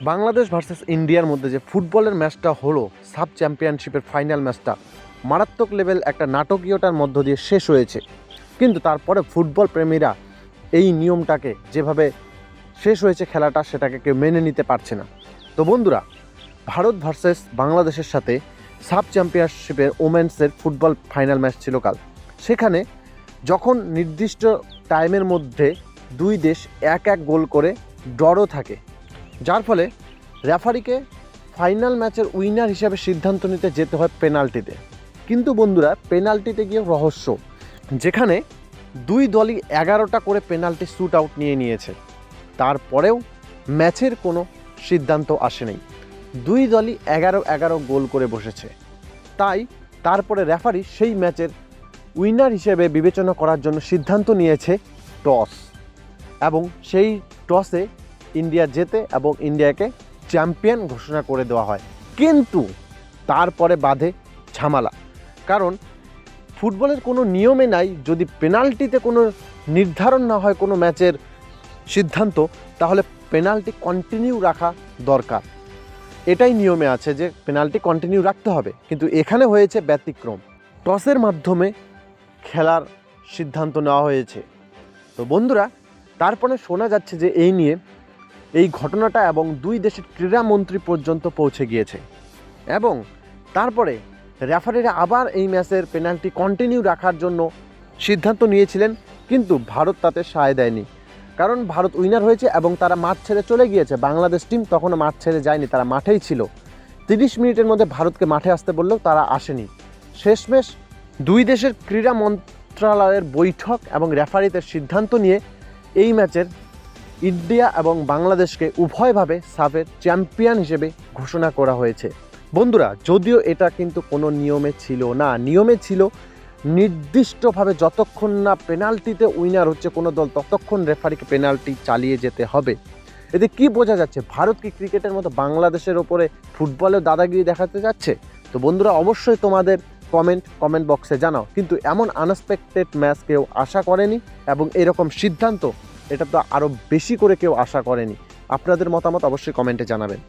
Bangladesh versus ইন্ডিয়ার মধ্যে যে ফুটবলের ম্যাচটা হলো সাব চ্যাম্পিয়নশিপের ফাইনাল ম্যাচটা, মারাত্মক লেভেল একটা নাটকীয়তার মধ্য দিয়ে শেষ হয়েছে। কিন্তু তারপরে ফুটবল প্রেমীরা এই নিয়মটাকে যেভাবে শেষ হয়েছে খেলাটা, সেটাকে কেউ মেনে নিতে পারছে না। তো বন্ধুরা, ভারত ভার্সেস বাংলাদেশের সাথে সাব চ্যাম্পিয়নশিপের ওমেন্সের ফুটবল ফাইনাল ম্যাচ ছিল কাল। সেখানে যখন নির্দিষ্ট টাইমের মধ্যে দুই দেশ এক এক গোল করে ড্রও থাকে যার ফলে রেফারিকে ফাইনাল ম্যাচের উইনার হিসেবে সিদ্ধান্ত নিতে যেতে হয় পেনাল্টিতে। কিন্তু বন্ধুরা, পেনাল্টিতে গিয়ে রহস্য। যেখানে দুই দলই এগারোটা করে পেনাল্টি শ্যুট আউট নিয়ে নিয়েছে। তারপরেও ম্যাচের কোনো সিদ্ধান্ত আসেনি। দুই দলই এগারো এগারো গোল করে বসেছে। তাই তারপরে রেফারি সেই ম্যাচের উইনার হিসেবে বিবেচনা করার জন্য সিদ্ধান্ত নিয়েছে টস। এবং সেই টসে ইন্ডিয়া জেতে এবং ইন্ডিয়াকে চ্যাম্পিয়ন ঘোষণা করে দেওয়া হয়। কিন্তু তারপরে বাধে ঝামেলা। কারণ ফুটবলের কোনো নিয়মে নাই, যদি পেনাল্টিতে কোনো নির্ধারণ না হয় কোনো ম্যাচের সিদ্ধান্ত, তাহলে পেনাল্টি কন্টিনিউ রাখা দরকার। এটাই নিয়মে আছে যে পেনাল্টি কন্টিনিউ রাখতে হবে। কিন্তু এখানে হয়েছে ব্যতিক্রম। টসের মাধ্যমে খেলার সিদ্ধান্ত নেওয়া হয়েছে। তো বন্ধুরা, তারপরে শোনা যাচ্ছে যে এই নিয়ে এই ঘটনাটা এবং দুই দেশের ক্রীড়ামন্ত্রী পর্যন্ত পৌঁছে গিয়েছে। এবং তারপরে রেফারিরা আবার এই ম্যাচের পেনাল্টি কন্টিনিউ রাখার জন্য সিদ্ধান্ত নিয়েছিলেন, কিন্তু ভারত তাতে সায় দেয়নি। কারণ ভারত উইনার হয়েছে এবং তারা মাঠ ছেড়ে চলে গিয়েছে। বাংলাদেশ টিম তখনও মাঠ ছেড়ে যায়নি, তারা মাঠেই ছিল। তিরিশ মিনিটের মধ্যে ভারতকে মাঠে আসতে বললেও তারা আসেনি। শেষমেশ দুই দেশের ক্রীড়া মন্ত্রণালয়ের বৈঠক এবং রেফারিদের সিদ্ধান্ত নিয়ে এই ম্যাচের ইন্ডিয়া এবং বাংলাদেশকে উভয়ভাবে সাবের চ্যাম্পিয়ন হিসেবে ঘোষণা করা হয়েছে। বন্ধুরা, যদিও এটা কিন্তু কোনো নিয়মে ছিল না। নিয়মে ছিল নির্দিষ্টভাবে যতক্ষণ না পেনাল্টিতে উইনার হচ্ছে কোনো দল, ততক্ষণ রেফারিকে পেনাল্টি চালিয়ে যেতে হবে। এতে কি বোঝা যাচ্ছে? ভারত কি ক্রিকেটের মতো বাংলাদেশের ওপরে ফুটবলেও দাদাগিরি দেখাতে যাচ্ছে? তো বন্ধুরা, অবশ্যই তোমাদের কমেন্ট কমেন্ট বক্সে জানাও। কিন্তু এমন আনএক্সপেক্টেড ম্যাচ কেউ আশা করেনি এবং এরকম সিদ্ধান্ত এটা তো আরও বেশি করে কেউ আশা করেনি। আপনাদের মতামত অবশ্যই কমেন্টে জানাবেন।